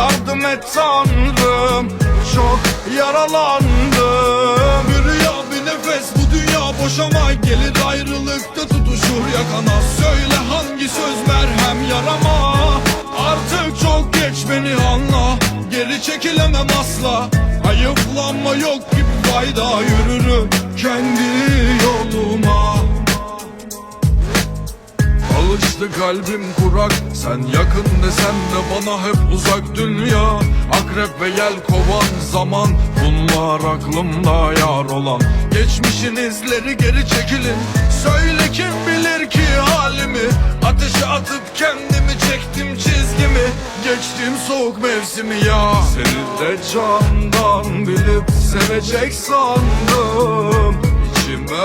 Yardım et tanrım çok yaralandım. Bir rüya bir nefes bu dünya boş ama Gelir ayrılıkta tutuşur yakana. Söyle hangi söz merhem yarama. Artık çok geç beni anla. Geri çekilemem asla. Hayıflanma yok gibi fayda. Yürürüm kendi Alıştı kalbim kurak. Sen yakın desen de bana hep uzak dünya. Akrep ve yel kovan zaman. Bunlar aklımda yar olan. Geçmişin izleri geri çekilin. Söyle kim bilir ki halimi? Ateşe atıp kendimi çektim çizgimi. Geçtim soğuk mevsimi ya. Seni de candan bilip sevecek sandım. İçime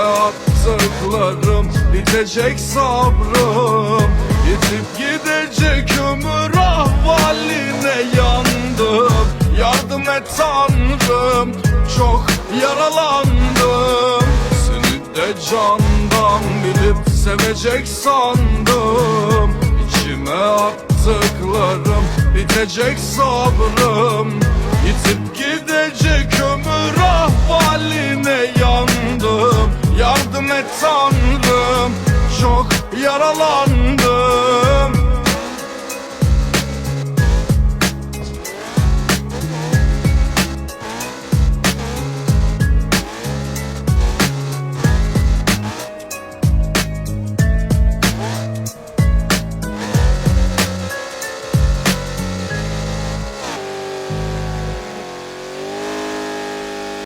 attıklarım bitecek sabrım. Yitip gidecek ömür ahvaline yandım. Yardım et tanrım çok yaralandım. Seni de candan bilip sevecek sandım. İçime attıklarım bitecek sabrım. Yitip gidecek